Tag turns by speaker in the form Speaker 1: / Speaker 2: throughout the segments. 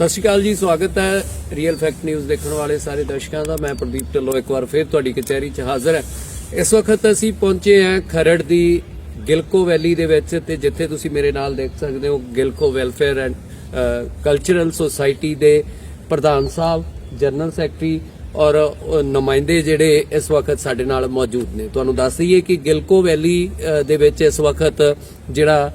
Speaker 1: ਸਤਿ ਸ਼੍ਰੀ ਅਕਾਲ ਜੀ, ਸਵਾਗਤ ਹੈ ਰੀਅਲ ਫੈਕਟ ਨਿਊਜ਼ ਦੇਖਣ ਵਾਲੇ ਸਾਰੇ ਦਰਸ਼ਕਾਂ ਦਾ। ਮੈਂ ਪ੍ਰਦੀਪ ਢਿੱਲੋਂ ਇੱਕ ਵਾਰ ਫੇਰ ਤੁਹਾਡੀ ਕਚਹਿਰੀ 'ਚ ਹਾਜ਼ਰ ਹਾਂ। ਇਸ ਵਕਤ ਅਸੀਂ ਪਹੁੰਚੇ ਹਾਂ ਖਰੜ ਦੀ ਗਿਲਕੋ ਵੈਲੀ ਦੇ ਵਿੱਚ ਤੇ ਜਿੱਥੇ ਤੁਸੀਂ ਮੇਰੇ ਨਾਲ ਦੇਖ ਸਕਦੇ ਹੋ Gilco welfare and cultural society ਦੇ ਪ੍ਰਧਾਨ ਸਾਹਿਬ, ਜਨਰਲ ਸੈਕਟਰੀ ਔਰ ਨੁਮਾਇੰਦੇ ਜਿਹੜੇ ਇਸ ਵਕਤ ਸਾਡੇ ਨਾਲ ਮੌਜੂਦ ਨੇ। ਤੁਹਾਨੂੰ ਦੱਸ ਦਈਏ ਕਿ ਗਿਲਕੋ ਵੈਲੀ ਦੇ ਵਿੱਚ ਇਸ ਵਕਤ ਜਿਹੜਾ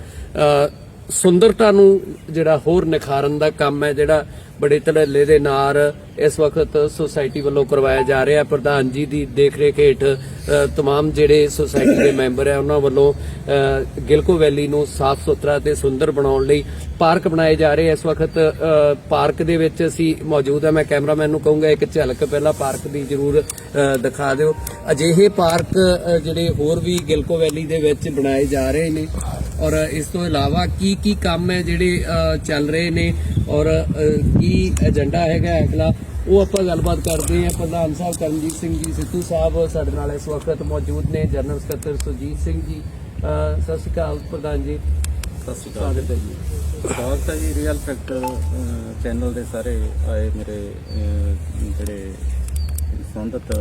Speaker 1: ਸੁੰਦਰਤਾ ਨੂੰ ਜਿਹੜਾ ਹੋਰ ਨਿਖਾਰਨ ਦਾ ਕੰਮ ਹੈ ਜਿਹੜਾ ਬੜੇ ਧੜੱਲੇ ਦੇ ਨਾਲ ਇਸ ਵਕਤ ਸੁਸਾਇਟੀ ਵੱਲੋਂ ਕਰਵਾਇਆ ਜਾ ਰਿਹਾ ਪ੍ਰਧਾਨ ਜੀ ਦੀ ਦੇਖਰੇਖ ਹੇਠ ਅ, ਤਮਾਮ ਜਿਹੜੇ ਸੁਸਾਇਟੀ ਦੇ ਮੈਂਬਰ ਹੈ ਉਹਨਾਂ ਵੱਲੋਂ ਗਿਲਕੋ ਵੈਲੀ ਨੂੰ ਸਾਫ਼ ਸੁਥਰਾ ਤੇ ਸੁੰਦਰ ਬਣਾਉਣ ਲਈ ਪਾਰਕ ਬਣਾਏ ਜਾ ਰਹੇ ਇਸ ਵਕਤ ਪਾਰਕ ਦੇ ਵਿੱਚ ਅਸੀਂ ਮੌਜੂਦ ਹਾਂ। ਮੈਂ ਕੈਮਰਾਮੈਨ ਨੂੰ ਕਹੂੰਗਾ ਇੱਕ ਝਲਕ ਪਹਿਲਾਂ ਪਾਰਕ ਦੀ ਜ਼ਰੂਰ ਦਿਖਾ ਦਿਓ। ਅਜਿਹੇ ਪਾਰਕ ਜਿਹੜੇ ਹੋਰ ਵੀ ਗਿਲਕੋ ਵੈਲੀ ਦੇ ਵਿੱਚ ਬਣਾਏ ਜਾ ਰਹੇ ਨੇ। ਔਰ ਇਸ ਤੋਂ ਇਲਾਵਾ ਕੀ ਕੀ ਕੰਮ ਹੈ ਜਿਹੜੇ ਚੱਲ ਰਹੇ ਨੇ? ਔਰ ਕੀ ਏਜੰਡਾ ਹੈਗਾ ਅਗਲਾ? ਉਹ ਆਪਾਂ ਗੱਲਬਾਤ ਕਰਦੇ ਹਾਂ ਪ੍ਰਧਾਨ ਸਾਹਿਬ ਕਰਮਜੀਤ ਸਿੰਘ ਜੀ ਸਿੱਧੂ ਸਾਹਿਬ ਸਾਡੇ ਨਾਲ ਇਸ ਵਕਤ ਮੌਜੂਦ ਨੇ ਜਨਰਲ ਸਕੱਤਰ ਸੁਜੀਤ ਸਿੰਘ ਜੀ। ਸਤਿ ਸ਼੍ਰੀ ਅਕਾਲ ਪ੍ਰਧਾਨ ਜੀ।
Speaker 2: ਸਤਿ ਸ਼੍ਰੀ ਅਕਾਲ।
Speaker 1: ਸਵਾਗਤ ਹੈ ਜੀ।
Speaker 2: ਸਵਾਗਤ ਹੈ ਜੀ ਰੀਅਲ ਫੈਕਟ ਚੈਨਲ ਦੇ ਸਾਰੇ ਆਏ ਮੇਰੇ ਅਹ, ਜਿਹੜੇ ਸੰਬੰਧਿਤ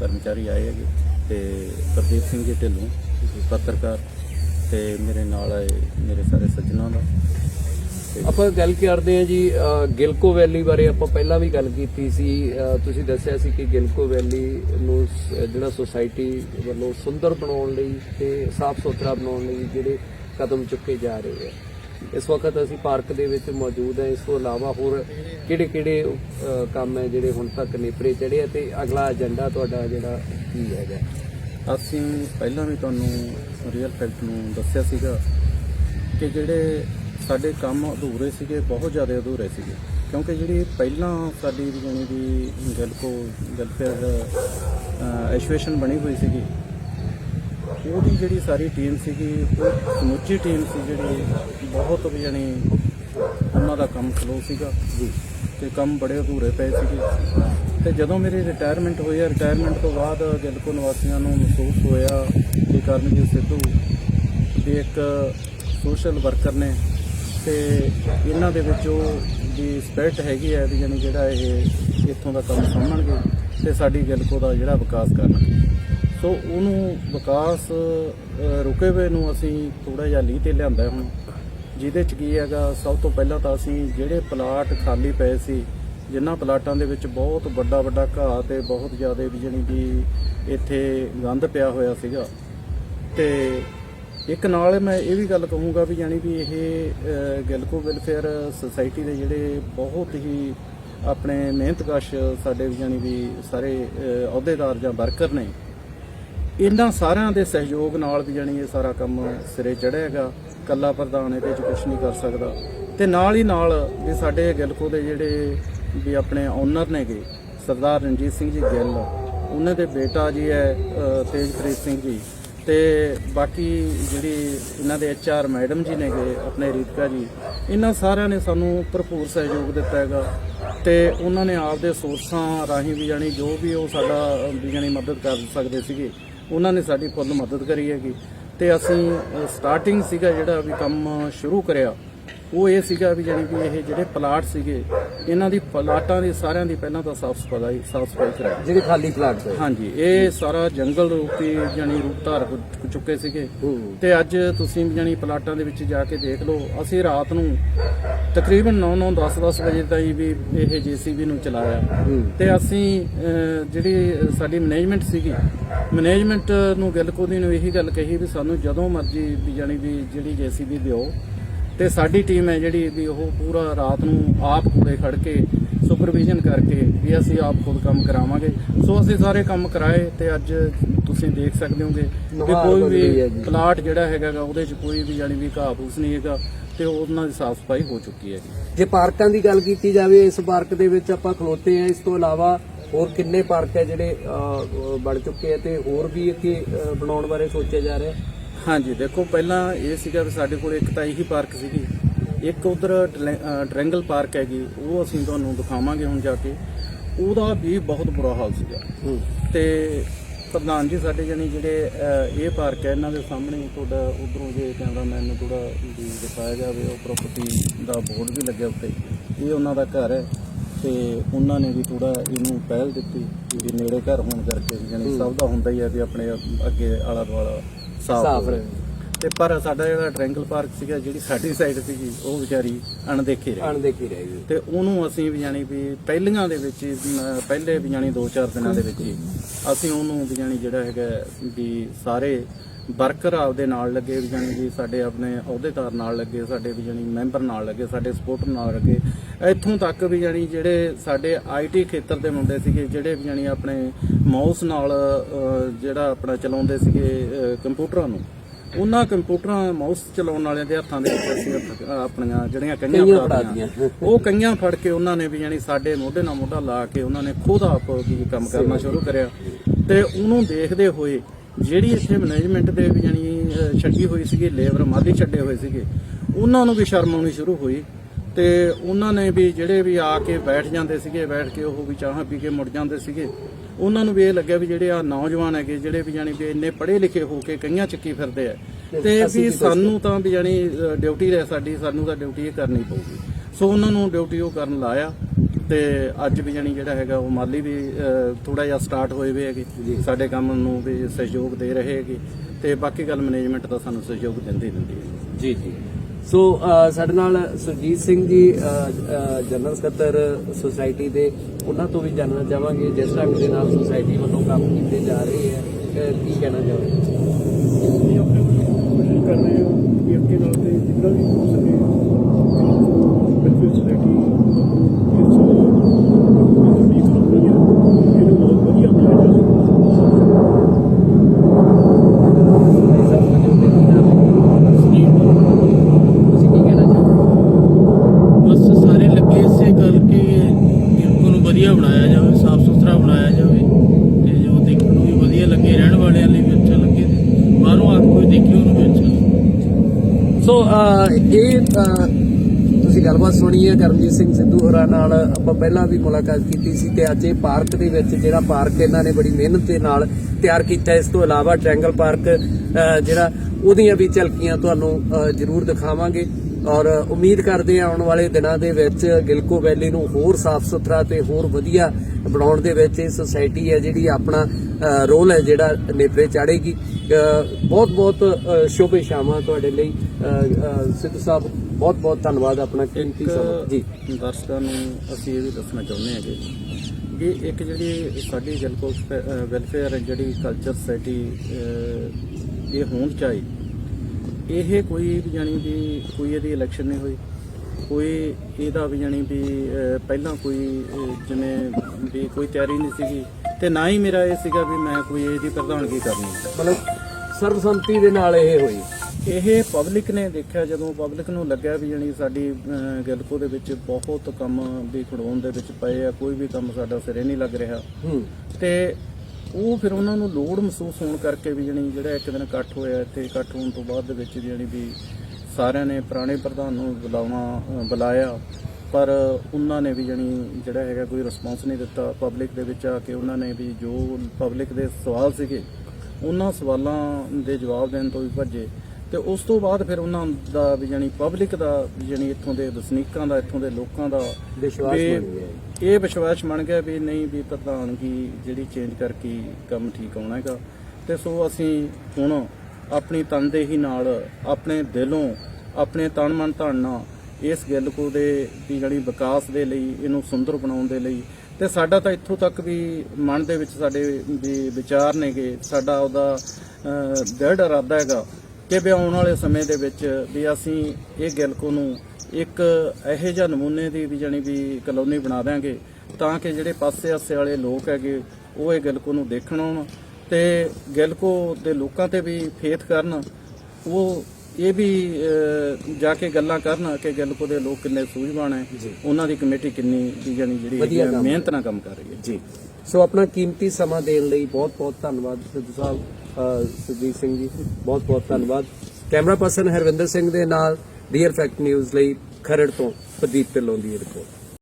Speaker 2: ਕਰਮਚਾਰੀ ਆਏ ਹੈਗੇ ਤੇ ਪ੍ਰਦੀਪ ਸਿੰਘ ਜੀ ਢਿੱਲੋਂ ਪੱਤਰਕਾਰ ਤੇ ਮੇਰੇ ਨਾਲ ਆਏ ਮੇਰੇ ਸਾਰੇ ਸੱਜਣਾਂ ਦਾ।
Speaker 1: ਆਪਾਂ ਗੱਲ ਕਰਦੇ ਹਾਂ ਜੀ ਅ, ਗਿਲਕੋ ਵੈਲੀ ਬਾਰੇ ਆਪਾਂ ਪਹਿਲਾਂ ਵੀ ਗੱਲ ਕੀਤੀ ਸੀ। ਤੁਸੀਂ ਦੱਸਿਆ ਸੀ ਕਿ ਗਿਲਕੋ ਵੈਲੀ ਨੂੰ ਜਿਹੜਾ ਸੁਸਾਇਟੀ ਵੱਲੋਂ ਸੁੰਦਰ ਬਣਾਉਣ ਲਈ ਤੇ ਸਾਫ਼ ਸੁਥਰਾ ਬਣਾਉਣ ਲਈ ਜਿਹੜੇ ਕਦਮ ਚੁੱਕੇ ਜਾ ਰਹੇ ਆ। ਇਸ ਵਕਤ ਅਸੀਂ ਪਾਰਕ ਦੇ ਵਿੱਚ ਮੌਜੂਦ ਹਾਂ। ਇਸ ਤੋਂ ਇਲਾਵਾ ਹੋਰ ਕਿਹੜੇ ਕਿਹੜੇ ਕੰਮ ਹੈ ਜਿਹੜੇ ਹੁਣ ਤੱਕ ਨੇਪਰੇ ਚੜੇ ਆ ਤੇ ਅਗਲਾ ਏਜੰਡਾ ਤੁਹਾਡਾ ਜਿਹੜਾ ਕੀ ਹੈਗਾ?
Speaker 2: ਅਸੀਂ ਪਹਿਲਾਂ ਵੀ ਤੁਹਾਨੂੰ ਰੀਅਲ ਫੈਕਟ ਨੂੰ ਦੱਸਿਆ ਸੀਗਾ ਕਿ ਜਿਹੜੇ ਸਾਡੇ ਕੰਮ ਅਧੂਰੇ ਸੀਗੇ, ਬਹੁਤ ਜ਼ਿਆਦਾ ਅਧੂਰੇ ਸੀਗੇ। ਕਿਉਂਕਿ ਜਿਹੜੀ ਪਹਿਲਾਂ ਸਾਡੀ ਜਾਣੀ ਦੀ ਗਲਕੋ ਵੈਲਫੇਅਰ ਐਸੋਸੀਏਸ਼ਨ ਬਣੀ ਹੋਈ ਸੀਗੀ, ਉਹਦੀ ਜਿਹੜੀ ਸਾਰੀ ਟੀਮ ਸੀਗੀ, ਉਹ ਸਮੁੱਚੀ ਟੀਮ ਸੀ ਜਿਹੜੀ ਬਹੁਤ ਵੀ ਉਹਨਾਂ ਦਾ ਕੰਮ ਸਲੋ ਸੀਗਾ ਜੀ ਤੇ ਕੰਮ ਬੜੇ ਅਧੂਰੇ ਪਏ ਸੀਗੇ। ਤੇ ਜਦੋਂ ਮੇਰੀ ਰਿਟਾਇਰਮੈਂਟ ਹੋਈ ਹੈ ਰਿਟਾਇਰਮੈਂਟ ਤੋਂ ਬਾਅਦ ਗਿਲਕੋ ਨਿਵਾਸੀਆਂ ਨੂੰ ਮਹਿਸੂਸ ਹੋਇਆ ਕਿ ਕਰਮਜੀਤ ਸਿੱਧੂ ਵੀ ਇੱਕ ਸੋਸ਼ਲ ਵਰਕਰ ਨੇ। ਤੇ ਇਹਨਾਂ ਦੇ ਵਿੱਚ ਉਹ ਵੀ ਸਪਿਰਿਟ ਹੈਗੀ ਹੈ ਵੀ ਜਾਣੀ ਜਿਹੜਾ ਇਹ ਇੱਥੋਂ ਦਾ ਕੰਮ ਸਾਂਭਣਗੇ ਤੇ ਸਾਡੀ ਗਿਲਕੋ ਦਾ ਜਿਹੜਾ ਵਿਕਾਸ ਕਰਨਗੇ। ਸੋ ਉਹਨੂੰ ਵਿਕਾਸ ਰੁਕੇ ਹੋਏ ਨੂੰ ਅਸੀਂ ਥੋੜਾ ਜਿਹਾ ਲੀਹ ਤੇ ਲਿਆਂਦਾ ਹੁਣ। ਜਿਹਦੇ ਚ ਕੀ ਹੈਗਾ, ਸਭ ਤੋਂ ਪਹਿਲਾਂ ਤਾਂ ਅਸੀਂ ਜਿਹੜੇ ਪਲਾਟ ਖਾਲੀ ਪਏ ਸੀ ਜਿਨ੍ਹਾਂ ਪਲਾਟਾਂ ਦੇ ਵਿੱਚ ਬਹੁਤ ਵੱਡਾ ਵੱਡਾ ਘਾਹ ਤੇ ਬਹੁਤ ਜ਼ਿਆਦਾ ਵੀ ਜਾਣੀ ਕਿ ਇੱਥੇ ਗੰਦ ਪਿਆ ਹੋਇਆ ਸੀਗਾ। ਤੇ ਇੱਕ ਨਾਲ ਮੈਂ ਇਹ ਵੀ ਗੱਲ ਕਹੂੰਗਾ ਵੀ ਜਾਣੀ ਵੀ ਇਹ ਅ, ਗਿਲਕੋ ਵੈਲਫੇਅਰ ਸੁਸਾਇਟੀ ਦੇ ਜਿਹੜੇ ਬਹੁਤ ਹੀ ਆਪਣੇ ਮਿਹਨਤਕਸ਼ ਸਾਡੇ ਵੀ ਜਾਣੀ ਵੀ ਸਾਰੇ ਅਹੁਦੇਦਾਰ ਜਾਂ ਵਰਕਰ ਨੇ ਇਹਨਾਂ ਸਾਰਿਆਂ ਦੇ ਸਹਿਯੋਗ ਨਾਲ ਵੀ ਜਾਣੀ ਇਹ ਸਾਰਾ ਕੰਮ ਸਿਰੇ ਚੜ੍ਹੇਗਾ ਕੱਲਾ ਪ੍ਰਧਾਨ ਇਹਦੇ ਚ ਕੁਝ ਨਹੀਂ ਕਰ ਸਕਦਾ। ਤੇ ਨਾਲ ਹੀ ਨਾਲ ਵੀ ਸਾਡੇ ਗਿਲਕੋ ਦੇ ਜਿਹੜੇ ਵੀ ਆਪਣੇ ਓਨਰ ਨੇਗੇ ਸਰਦਾਰ ਰਣਜੀਤ ਸਿੰਘ ਜੀ ਗਿੱਲ ਉਹਨਾਂ ਦੇ ਬੇਟਾ ਜੀ ਹੈ ਤੇਜਪ੍ਰੀਤ ਸਿੰਘ ਜੀ। ਤੇ ਬਾਕੀ ਜਿਹੜੀ ਇਹਨਾਂ ਦੇ ਐਚਆਰ ਮੈਡਮ ਜੀ ਨੇਗੇ, ਆਪਣੇ ਰੀਤਕਾ ਜੀ, ਇਹਨਾਂ ਸਾਰਿਆਂ ਨੇ ਸਾਨੂੰ ਭਰਪੂਰ ਸਹਿਯੋਗ ਦਿੱਤਾ ਹੈਗਾ ਤੇ ਉਹਨਾਂ ਨੇ ਆਪਦੇ ਸੋਰਸਾਂ ਰਾਹੀਂ ਵੀ ਜਾਣੀ ਜੋ ਵੀ ਉਹ ਸਾਡਾ, ਵੀ ਜਾਣੀ ਮਦਦ ਕਰ ਸਕਦੇ ਸੀਗੇ, ਉਹਨਾਂ ਨੇ ਸਾਡੀ ਫੁੱਲ ਮਦਦ ਕਰੀ ਹੈਗੀ ਤੇ ਅਸੀਂ ਸਟਾਰਟਿੰਗ ਸੀਗਾ ਜਿਹੜਾ ਵੀ ਕੰਮ ਸ਼ੁਰੂ ਕਰਿਆ ਉਹ ਇਹ ਸੀਗਾ ਵੀ ਜਾਣੀ ਕਿ ਇਹ ਜਿਹੜੇ ਪਲਾਟ ਸੀਗੇ ਇਹਨਾਂ ਦੀ ਪਲਾਟਾਂ ਦੀ ਸਾਰਿਆਂ ਦੀ ਪਹਿਲਾਂ ਤਾਂ ਸਾਫ਼ ਸਫ਼ਾਈ ਸਾਫ਼ ਸਫ਼ਾਈ ਕਰਾਈ।
Speaker 1: ਜਿਹੜੇ ਖਾਲੀ ਪਲਾਟ ਹੈ
Speaker 2: ਹਾਂਜੀ ਇਹ ਸਾਰਾ ਜੰਗਲ ਰੂਪੀ ਜਾਨੀ ਰੂਪ ਧਾਰ ਚੁੱਕੇ ਸੀਗੇ। ਤੇ ਅੱਜ ਤੁਸੀਂ ਜਾਨੀ ਪਲਾਟਾਂ ਦੇ ਵਿੱਚ ਜਾ ਕੇ ਦੇਖ ਲਓ ਅਸੀਂ ਰਾਤ ਨੂੰ ਤਕਰੀਬਨ 9-9 10-10 ਵਜੇ ਤਾਈਂ ਵੀ ਇਹ ਜੀਸੀਬੀ ਨੂੰ ਚਲਾਇਆ। ਤੇ ਅਸੀਂ ਜਿਹੜੀ ਸਾਡੀ ਮੈਨੇਜਮੈਂਟ ਸੀਗੀ ਮੈਨੇਜਮੈਂਟ ਨੂੰ ਗਿਲਕੋ ਦੀ ਨੂੰ ਇਹੀ ਗੱਲ ਕਹੀ ਵੀ ਸਾਨੂੰ ਜਦੋਂ ਮਰਜ਼ੀ ਵੀ ਜਾਨੀ ਵੀ ਜਿਹੜੀ ਜੀਸੀਬੀ ਦਿਓ ਤੇ ਸਾਡੀ ਟੀਮ ਹੈ ਜਿਹੜੀ ਵੀ ਉਹ ਪੂਰਾ ਰਾਤ ਨੂੰ ਆਪ ਕੋਲੇ ਖੜ ਕੇ ਸੁਪਰਵਿਜ਼ਨ ਕਰਕੇ ਵੀ ਅਸੀਂ ਆਪ ਖੁਦ ਕੰਮ ਕਰਾਵਾਂਗੇ। ਸੋ ਅਸੀਂ ਸਾਰੇ ਕੰਮ ਕਰਾਏ ਤੇ ਅੱਜ ਤੁਸੀਂ ਦੇਖ ਸਕਦੇ ਹੋਗੇ ਕਿ ਕੋਈ ਵੀ। ਪਲਾਟ ਜਿਹੜਾ ਹੈਗਾ ਉਹਦੇ 'ਚ ਕੋਈ ਵੀ ਜਾਨੀ ਵੀ ਘਾਹ ਫੂਸ ਨਹੀਂ ਹੈਗਾ ਤੇ ਉਹਨਾਂ ਦੀ ਸਾਫ਼ ਸਫ਼ਾਈ ਹੋ ਚੁੱਕੀ ਹੈ ਜੀ।
Speaker 1: ਪਾਰਕਾਂ ਦੀ ਗੱਲ ਕੀਤੀ ਜਾਵੇ ਇਸ ਪਾਰਕ ਦੇ ਵਿੱਚ ਆਪਾਂ ਖਲੋਤੇ ਆ ਇਸ ਤੋਂ ਇਲਾਵਾ ਹੋਰ ਕਿੰਨੇ ਪਾਰਕ ਹੈ ਜਿਹੜੇ ਬਣ ਚੁੱਕੇ ਆ ਤੇ ਹੋਰ ਵੀ ਇੱਥੇ ਬਣਾਉਣ ਬਾਰੇ ਸੋਚਿਆ ਜਾ ਰਿਹਾ
Speaker 2: ਹਾਂਜੀ ਦੇਖੋ ਪਹਿਲਾਂ ਇਹ ਸੀਗਾ ਵੀ ਸਾਡੇ ਕੋਲ ਇੱਕ ਤਾਂ ਇਹੀ ਪਾਰਕ ਸੀਗੀ। ਇੱਕ ਉਧਰ ਟ੍ਰੈਂਗਲ ਪਾਰਕ ਹੈਗੀ ਉਹ ਅਸੀਂ ਤੁਹਾਨੂੰ ਦਿਖਾਵਾਂਗੇ ਹੁਣ ਜਾ ਕੇ। ਉਹਦਾ ਵੀ ਬਹੁਤ ਬੁਰਾ ਹਾਲ ਸੀਗਾ। ਤੇ ਪ੍ਰਧਾਨ ਜੀ ਸਾਡੇ ਜਾਨੀ ਜਿਹੜੇ ਇਹ ਪਾਰਕ ਹੈ ਇਹਨਾਂ ਦੇ ਸਾਹਮਣੇ ਤੁਹਾਡਾ ਉਧਰੋਂ ਜੇ ਕੈਮਰਾਮੈਨ ਨੂੰ ਥੋੜਾ ਵੀ ਦਿਖਾਇਆ ਜਾਵੇ ਉਹ ਪ੍ਰਾਪਰਟੀ ਦਾ ਬੋਰਡ ਵੀ ਲੱਗਿਆ ਉੱਤੇ। ਇਹ ਉਹਨਾਂ ਦਾ ਘਰ ਹੈ ਤੇ ਉਹਨਾਂ ਨੇ ਵੀ ਥੋੜਾ ਇਹਨੂੰ ਪਹਿਲ ਦਿੱਤੀ ਵੀ ਨੇੜੇ ਘਰ ਹੋਣ ਕਰਕੇ ਜਾਨੀ ਸਭ ਦਾ ਹੁੰਦਾ ਹੀ ਹੈ ਵੀ ਆਪਣੇ ਅੱਗੇ ਆਲਾ ਦੁਆਲਾ ਸਾਫ਼।
Speaker 1: ਰਹੇ।
Speaker 2: ਤੇ ਪਰ ਸਾਡਾ ਜਿਹੜਾ ਟ੍ਰੈਂਗਲ ਪਾਰਕ ਸੀਗਾ ਜਿਹੜੀ ਸਾਡੀ ਸਾਈਡ ਸੀਗੀ ਉਹ ਵਿਚਾਰੀ ਅਣਦੇਖੀ ਰਹੀ।
Speaker 1: ਅਣਦੇਖੀ ਰਹਿ। ਗਈ
Speaker 2: ਤੇ ਉਹਨੂੰ ਅਸੀਂ ਵੀ ਜਾਣੀ ਵੀ ਪਹਿਲੀਆਂ ਦੇ ਵਿੱਚ ਅਮ, ਪਹਿਲੇ ਵੀ ਜਾਣੀ 2-4 ਦਿਨਾਂ ਦੇ ਵਿੱਚ ਹੀ ਅਸੀਂ ਉਹਨੂੰ ਵੀ ਜਾਣੀ ਜਿਹੜਾ ਹੈਗਾ ਵੀ ਸਾਰੇ ਵਰਕਰ ਆਪਦੇ ਨਾਲ ਲੱਗੇ ਵੀ ਜਾਣੀ ਵੀ ਸਾਡੇ ਆਪਣੇ ਅਹੁਦੇਦਾਰ ਨਾਲ ਲੱਗੇ ਸਾਡੇ ਵੀ ਜਾਣੀ ਮੈਂਬਰ ਨਾਲ ਲੱਗੇ ਸਾਡੇ ਸਪੋਰਟਰ ਨਾਲ ਲੱਗੇ। ਇੱਥੋਂ ਤੱਕ ਵੀ ਜਾਣੀ ਜਿਹੜੇ ਸਾਡੇ ਆਈਟੀ ਖੇਤਰ ਦੇ ਮੁੰਡੇ ਸੀਗੇ ਜਿਹੜੇ ਵੀ ਜਾਣੀ ਆਪਣੇ ਮਾਊਸ ਨਾਲ ਜਿਹੜਾ ਆਪਣਾ ਚਲਾਉਂਦੇ ਸੀਗੇ ਕੰਪਿਊਟਰਾਂ ਨੂੰ ਉਹਨਾਂ ਕੰਪਿਊਟਰਾਂ ਮਾਊਸ ਚਲਾਉਣ ਵਾਲਿਆਂ ਦੇ ਹੱਥਾਂ ਦੇ ਵਿੱਚ ਅਸੀਂ ਆਪਣੀਆਂ ਜਿਹੜੀਆਂ ਕਈਆਂ
Speaker 1: ਕਈਆਂ
Speaker 2: ਫੜਾ ਦਿੱਤੀਆਂ।
Speaker 1: ਫੜਾ
Speaker 2: ਉਹ ਕਈਆਂ ਫੜ ਕੇ ਉਹਨਾਂ ਨੇ ਵੀ ਜਾਨੀ ਸਾਡੇ ਮੋਢੇ ਨਾਲ ਮੋਢਾ ਲਾ ਕੇ ਉਹਨਾਂ ਨੇ ਖੁਦ ਆਪ ਵੀ ਕੰਮ ਕਰਨਾ ਸ਼ੁਰੂ ਕਰਿਆ। ਤੇ ਉਹਨੂੰ ਦੇਖਦੇ ਹੋਏ ਜਿਹੜੀ ਇੱਥੇ ਮੈਨੇਜਮੈਂਟ ਦੇ ਅਹ, ਛੱਡੀ ਹੋਈ ਸੀਗੀ ਲੇਬਰ ਮਾਲੀ ਛੱਡੇ ਹੋਏ ਸੀਗੇ ਉਹਨਾਂ ਨੂੰ ਵੀ ਸ਼ਰਮ ਆਉਣੀ ਸ਼ੁਰੂ ਹੋਈ ਤੇ ਉਹਨਾਂ ਨੇ ਵੀ ਜਿਹੜੇ ਵੀ ਆ ਕੇ ਬੈਠ ਜਾਂਦੇ ਸੀਗੇ ਬੈਠ ਕੇ ਉਹ ਵੀ ਚਾਹਾਂ ਪੀ ਕੇ ਮੁੜ ਜਾਂਦੇ ਸੀਗੇ ਉਹਨਾਂ ਨੂੰ ਵੀ ਇਹ ਲੱਗਿਆ ਵੀ ਜਿਹੜੇ ਆ ਨੌਜਵਾਨ ਹੈਗੇ ਜਿਹੜੇ ਵੀ ਜਾਨੀ ਵੀ ਇੰਨੇ ਪੜ੍ਹੇ ਲਿਖੇ ਹੋ ਕੇ ਕਈਆਂ ਚੱਕੀ ਫਿਰਦੇ ਆ ਤੇ ਵੀ? ਸਾਨੂੰ ਤਾਂ ਵੀ ਜਾਨੀ ਡਿਊਟੀ ਹੈ ਸਾਡੀ ਸਾਨੂੰ ਤਾਂ ਡਿਊਟੀ ਇਹ ਕਰਨੀ ਪਊਗੀ ਸੋ ਉਹਨਾਂ ਨੂੰ ਡਿਊਟੀ ਉਹ ਕਰਨ ਲਾਇਆ ਤੇ ਅੱਜ ਵੀ ਜਾਨੀ ਜਿਹੜਾ ਹੈਗਾ ਉਹ ਮਾਲੀ ਵੀ ਥੋੜਾ ਜਿਹਾ ਸਟਾਰਟ ਹੋਏ ਹੋਏ ਹੈਗੇ। ਸਾਡੇ ਕੰਮ ਨੂੰ ਵੀ ਸਹਿਯੋਗ ਦੇ ਰਹੇ ਹੈਗੇ। ਤੇ ਬਾਕੀ ਗੱਲ ਮੈਨੇਜਮੈਂਟ ਦਾ ਸਾਨੂੰ ਸਹਿਯੋਗ ਦਿੰਦੀ ਦਿੰਦੀ ਹੈ
Speaker 1: ਜੀ ਜੀ। ਸੋ ਸਾਡੇ ਨਾਲ ਸੁਰਜੀਤ ਸਿੰਘ ਜੀ ਜਨਰਲ ਸਕੱਤਰ ਸੁਸਾਇਟੀ ਦੇ ਉਹਨਾਂ ਤੋਂ ਵੀ ਜਾਣਨਾ ਚਾਹਾਂਗੇ ਜਿਸ ਢੰਗ ਦੇ ਨਾਲ ਸੁਸਾਇਟੀ ਵੱਲੋਂ ਕੰਮ ਕੀਤੇ ਜਾ ਰਹੇ ਹੈ। ਕੀ ਕਹਿਣਾ ਚਾਹੋਗੇ?
Speaker 3: ਅਸੀਂ ਆਪਣੇ ਵੱਲੋਂ ਕੋਸ਼ਿਸ਼ ਕਰ ਰਹੇ ਹਾਂ ਕਿ ਅੱਗੇ ਨਾਲ ਤੇ ਜਿੰਨਾ ਵੀ ਹੋ ਸਕੇ ਵੈਲਫੇਅਰ ਸੁਸਾਇਟੀ ਇਸ ਸਾਡੀ ਕੰਪਨੀ ਹੈ ਇਹਨੂੰ ਬਹੁਤ ਵਧੀਆ ਬਣਾਇਆ ਜਾ ਸਕੇ
Speaker 1: ਇਹ ਸਭ ਕੁਝ ਉੱਤੇ ਕੀ ਨਾਮ ਹੈ? ਤੁਸੀਂ ਕੀ ਕਹਿਣਾ ਚਾਹੋਗੇ
Speaker 4: ਬਸ ਸਾਰੇ ਲੱਗੇ ਇਸੇ ਗੱਲ ਕਿ ਗਿਲਕੂ ਨੂੰ ਵਧੀਆ ਬਣਾਇਆ ਜਾਵੇ, ਸਾਫ਼ ਸੁਥਰਾ ਬਣਾਇਆ ਜਾਵੇ ਤੇ ਜੋ ਦੇਖਣ ਨੂੰ ਵੀ ਵਧੀਆ ਲੱਗੇ, ਰਹਿਣ ਵਾਲਿਆਂ ਲਈ ਵੀ ਅੱਛਾ ਲੱਗੇ ਬਾਹਰੋਂ ਆ ਕੇ ਕੋਈ ਦੇਖੇ ਉਹਨੂੰ ਵੀ ਅੱਛਾ
Speaker 1: ਸੋ ਇਹ ਤੁਸੀਂ ਗੱਲਬਾਤ ਸੁਣੀ ਹੈ ਕਰਮਜੀਤ ਸਿੰਘ ਸਿੱਧੂ ਹੋਰਾਂ ਨਾਲ। ਆਪਾਂ ਪਹਿਲਾਂ ਵੀ ਮੁਲਾਕਾਤ ਕੀਤੀ ਸੀ ਤੇ ਅੱਜ ਇਹ ਪਾਰਕ ਦੇ ਵਿੱਚ ਜਿਹੜਾ ਪਾਰਕ ਇਹਨਾਂ ਨੇ ਬੜੀ ਮਿਹਨਤ ਦੇ ਨਾਲ ਤਿਆਰ ਕੀਤਾ, ਇਸ ਤੋਂ ਇਲਾਵਾ ਟ੍ਰਾਇੰਗਲ ਪਾਰਕ ਜਿਹੜਾ ਉਹਦੀਆਂ ਵੀ ਝਲਕੀਆਂ ਤੁਹਾਨੂੰ ਜ਼ਰੂਰ ਦਿਖਾਵਾਂਗੇ। ਔਰ ਉਮੀਦ ਕਰਦੇ ਹਾਂ ਆਉਣ ਵਾਲੇ ਦਿਨਾਂ ਦੇ ਵਿੱਚ ਗਿਲਕੋ ਵੈਲੀ ਨੂੰ ਹੋਰ ਸਾਫ਼ ਸੁਥਰਾ ਤੇ ਹੋਰ ਵਧੀਆ ਬਣਾਉਣ ਦੇ ਵਿੱਚ ਇਹ ਸੁਸਾਇਟੀ ਹੈ ਜਿਹੜੀ ਆਪਣਾ ਰੋਲ ਹੈ ਜਿਹੜਾ ਨੇਪਰੇ ਚਾੜੇਗੀ। ਬਹੁਤ ਬਹੁਤ ਸ਼ੁਭ ਸ਼ਾਮਾਂ ਤੁਹਾਡੇ ਲਈ। ਸਿੱਧੂ ਸਾਹਿਬ ਬਹੁਤ ਬਹੁਤ ਧੰਨਵਾਦ ਆਪਣਾ ਕੀਮਤੀ ਸਮਾਂ। ਜੀ।
Speaker 2: ਦਰਸ਼ਕਾਂ ਨੂੰ ਅਸੀਂ ਇਹ ਵੀ ਦੱਸਣਾ ਚਾਹੁੰਦੇ ਹਾਂਗੇ ਕਿ ਇੱਕ ਜਿਹੜੀ ਸਾਡੀ ਜਲਕੋ ਵੈਲਫੇਅਰ ਜਿਹੜੀ ਕਲਚਰ ਸੋਸਾਇਟੀ ਇਹ ਹੋਂਦ ਚਾਹੀ ਇਹ ਕੋਈ ਵੀ ਜਾਣੀ ਵੀ ਕੋਈ ਇਹਦੀ ਇਲੈਕਸ਼ਨ ਨਹੀਂ ਹੋਈ ਕੋਈ ਇਹਦਾ ਵੀ ਜਾਣੀ ਵੀ ਪਹਿਲਾਂ ਕੋਈ ਜਿਵੇਂ ਵੀ ਕੋਈ ਤਿਆਰੀ ਨਹੀਂ ਸੀਗੀ ਤੇ ਨਾ ਹੀ ਮੇਰਾ ਇਹ ਸੀਗਾ ਵੀ ਮੈਂ ਕੋਈ ਇਹਦੀ ਪ੍ਰਧਾਨਗੀ ਕਰਨੀ
Speaker 1: ਮਤਲਬ ਸਰਬਸੰਮਤੀ ਦੇ ਨਾਲ ਇਹ ਹੋਈ।
Speaker 2: ਇਹ ਪਬਲਿਕ ਨੇ ਦੇਖਿਆ ਜਦੋਂ ਪਬਲਿਕ ਨੂੰ ਲੱਗਿਆ ਵੀ ਜਣੀ ਸਾਡੀ ਗਿਲਕੋ ਦੇ ਵਿੱਚ ਬਹੁਤ ਕੰਮ ਵੀ ਖੜੋਣ ਦੇ ਵਿੱਚ ਪਏ ਆ ਕੋਈ ਵੀ ਕੰਮ ਸਾਡਾ ਸਿਰੇ ਨਹੀਂ ਲੱਗ ਰਿਹਾ। ਤੇ ਉਹ ਫਿਰ ਉਹਨਾਂ ਨੂੰ ਲੋੜ ਮਹਿਸੂਸ ਹੋਣ ਕਰਕੇ ਵੀ ਜਣੀ ਜਿਹੜਾ ਇੱਕ ਦਿਨ ਇਕੱਠ ਹੋਇਆ ਤੇ ਇਕੱਠ ਹੋਣ ਤੋਂ ਬਾਅਦ ਦੇ ਵਿੱਚ ਜਣੀ ਵੀ ਸਾਰਿਆਂ ਨੇ ਪੁਰਾਣੇ ਪ੍ਰਧਾਨ ਨੂੰ ਬੁਲਾਉਣਾ ਬੁਲਾਇਆ। ਪਰ ਉਹਨਾਂ ਨੇ ਵੀ ਜਣੀ ਜਿਹੜਾ ਹੈਗਾ ਕੋਈ ਰਿਸਪੌਂਸ ਨਹੀਂ ਦਿੱਤਾ। ਪਬਲਿਕ ਦੇ ਵਿੱਚ ਆ ਕੇ ਉਹਨਾਂ ਨੇ ਵੀ ਜੋ ਪਬਲਿਕ ਦੇ ਸਵਾਲ ਸੀਗੇ ਉਹਨਾਂ ਸਵਾਲਾਂ ਦੇ ਜਵਾਬ ਦੇਣ ਤੋਂ ਵੀ ਭੱਜੇ। ਤੇ ਉਸ ਤੋਂ ਬਾਅਦ ਫਿਰ ਉਹਨਾਂ ਦਾ ਵੀ ਜਾਨੀ ਪਬਲਿਕ ਦਾ ਜਾਨੀ ਇੱਥੋਂ ਦੇ ਵਸਨੀਕਾਂ ਦਾ ਇੱਥੋਂ ਦੇ ਲੋਕਾਂ ਦਾ
Speaker 1: ਵਿਸ਼ਵਾਸ
Speaker 2: ਇਹ ਵਿਸ਼ਵਾਸ ਬਣ ਗਿਆ ਵੀ ਨਹੀਂ ਵੀ ਪ੍ਰਧਾਨਗੀ ਜਿਹੜੀ ਚੇਂਜ ਕਰਕੇ ਕੰਮ ਠੀਕ ਆਉਣਾ ਹੈਗਾ। ਤੇ ਸੋ ਅਸੀਂ ਹੁਣ ਆਪਣੀ ਤਨਦੇਹੀ ਨਾਲ, ਆਪਣੇ ਦਿਲੋਂ, ਆਪਣੇ ਤਨ ਮਨ ਧਨ ਨਾਲ ਇਸ ਗੱਲ ਕੋ ਦੇ ਦੀ ਜਿਹੜੀ ਵਿਕਾਸ ਦੇ ਲਈ, ਇਹਨੂੰ ਸੁੰਦਰ ਬਣਾਉਣ ਦੇ ਲਈ ਤੇ ਸਾਡਾ ਤਾਂ ਇੱਥੋਂ ਤੱਕ ਵੀ ਮਨ ਦੇ ਵਿੱਚ ਸਾਡੇ ਵੀ ਵਿਚਾਰ ਨੇਗੇ। ਸਾਡਾ ਉਹਦਾ ਦ੍ਰਿੜ ਇਰਾਦਾ ਹੈਗਾ। ਕਿ ਵੀ ਆਉਣ ਵਾਲੇ ਸਮੇਂ ਦੇ ਵਿੱਚ ਵੀ ਅਸੀਂ ਇਹ ਗਿਲਕੋ ਨੂੰ ਇੱਕ ਇਹੋ ਜਿਹਾ ਨਮੂਨੇ ਦੀ ਵੀ ਜਾਣੀ ਵੀ ਕਲੋਨੀ ਬਣਾ ਦਿਆਂਗੇ ਤਾਂ ਕਿ ਜਿਹੜੇ ਪਾਸੇ ਆਸੇ ਵਾਲੇ ਲੋਕ ਹੈਗੇ ਉਹ ਇਹ ਗਿਲਕੋ ਨੂੰ ਦੇਖਣ ਆਉਣ ਤੇ ਗਿਲਕੋ ਦੇ ਲੋਕਾਂ ਤੇ ਵੀ ਫੇਥ ਕਰਨ ਉਹ ਇਹ ਵੀ ਜਾ ਕੇ ਗੱਲਾਂ ਕਰਨ ਕਿ ਗਿਲਕੋ ਦੇ ਲੋਕ ਕਿੰਨੇ ਸੂਝਵਾਨ ਹੈ ਉਹਨਾਂ ਦੀ ਕਮੇਟੀ ਕਿੰਨੀ ਵੀ ਜਾਣੀ ਜਿਹੜੀ ਮਿਹਨਤ ਨਾਲ ਕੰਮ ਕਰ ਰਹੀ ਹੈ।
Speaker 1: ਜੀ। ਸੋ ਆਪਣਾ ਕੀਮਤੀ ਸਮਾਂ ਦੇਣ ਲਈ ਬਹੁਤ ਬਹੁਤ ਧੰਨਵਾਦ ਸਿੱਧੂ ਸਾਹਿਬ। ਅ, ਸਿੰਘ ਜੀ ਬਹੁਤ ਬਹੁਤ ਧੰਨਵਾਦ। ਕੈਮਰਾ ਪਰਸਨ ਹਰਵਿੰਦਰ ਸਿੰਘ ਦੇ ਨਾਲ ਰੀਅਲ ਫੈਕਟ ਨਿਊਜ਼ ਲਈ ਖਰੜ ਤੋਂ ਪ੍ਰਦੀਪ ਢਿੱਲੋਂ ਦੀ ਰਿਪੋਰਟ।